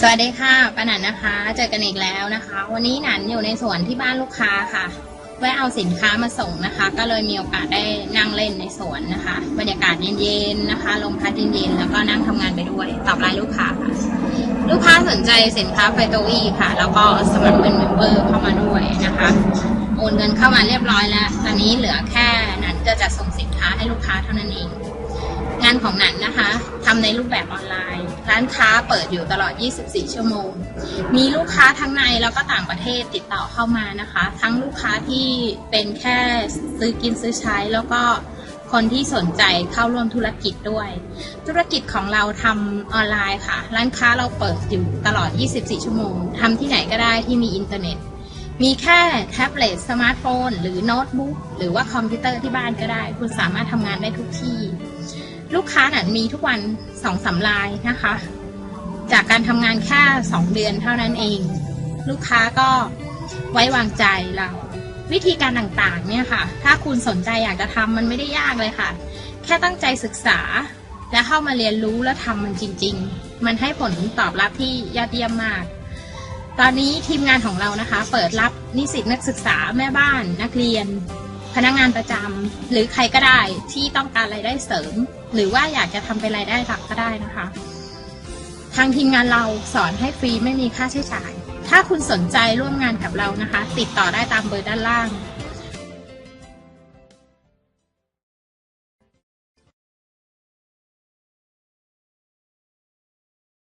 สวัสดีค่ะป้าหนันนะคะ เจอกันอีกแล้วนะคะ วันนี้หนันอยู่ในสวนที่บ้านลูกค้าค่ะ แวะเอาสินค้ามาส่งนะคะ ก็เลยมีโอกาสได้นั่งเล่นในสวนนะคะ บรรยากาศเย็นๆนะคะลมพัดเย็นๆแล้วก็นั่งทำงานไปด้วย ตอบไลน์ลูกค้าค่ะ ลูกค้าสนใจสินค้าไฟโตวีค่ะ แล้วก็สมัครเป็นเมมเบอร์เข้ามาด้วยนะคะ โอนเงินเข้ามาเรียบร้อยแล้ว ตอนนี้เหลือแค่นั้นจะจัดส่งสินค้าให้ลูกค้าเท่านั้นเอง งานของหนันนะคะ ทำในรูปแบบออนไลน์ ร้านค้าเปิดอยู่ตลอด 24 ชั่วโมง มีลูกค้าทั้งในแล้วก็ต่างประเทศติดต่อเข้ามานะคะ ทั้งลูกค้าที่เป็นแค่ซื้อกินซื้อใช้แล้วก็คนที่สนใจเข้าร่วมธุรกิจด้วย ธุรกิจของเราทำออนไลน์ค่ะ ร้านค้าเราเปิดอยู่ตลอด 24 ชั่วโมงทำที่ไหนก็ได้ที่มีอินเทอร์เน็ต มีแค่แท็บเล็ตสมาร์ทโฟน หรือโน้ตบุ๊กหรือว่าคอมพิวเตอร์ที่บ้านก็ได้ คุณสามารถทำงานได้ทุกที่ ลูกค้านั้นมีทุกวันสองสามรายนะคะ จากการทำงานแค่สองเดือนเท่านั้นเอง ลูกค้าก็ไว้วางใจเรา วิธีการต่างๆเนี่ยค่ะ ถ้าคุณสนใจอยากจะทำมันไม่ได้ยากเลยค่ะ แค่ตั้งใจศึกษา และเข้ามาเรียนรู้แล้วทำมันจริง ๆ มันให้ผลตอบรับที่ยอดเยี่ยมมากตอนนี้ทีมงานของเรานะคะ เปิดรับนิสิตนักศึกษาแม่บ้านนักเรียน พนักงานประจำหรือใครก็ได้ที่ต้องการรายได้เสริม หรือว่าอยากจะทำเป็นรายได้หลักก็ได้นะคะ ทางทีมงานเราสอนให้ฟรีไม่มีค่าใช้จ่าย ถ้าคุณสนใจร่วมงานกับเรานะคะ ติดต่อได้ตามเบอร์ด้านล่าง